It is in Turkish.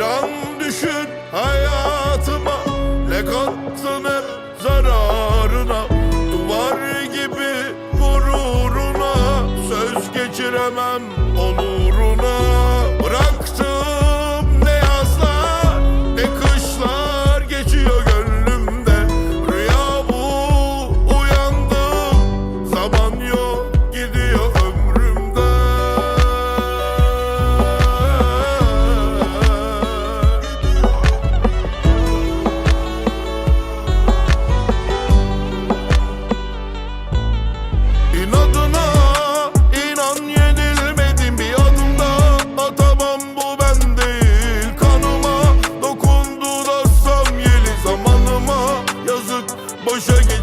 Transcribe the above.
an düşün hayatıma Ne kattın hep zararına? Duvar gibi gururuna Söz geçiremem onuruna. Bıraktım ne yazlar ne kışlar Geçiyor gönlümde. Rüya bu uyandım Zaman Boşa git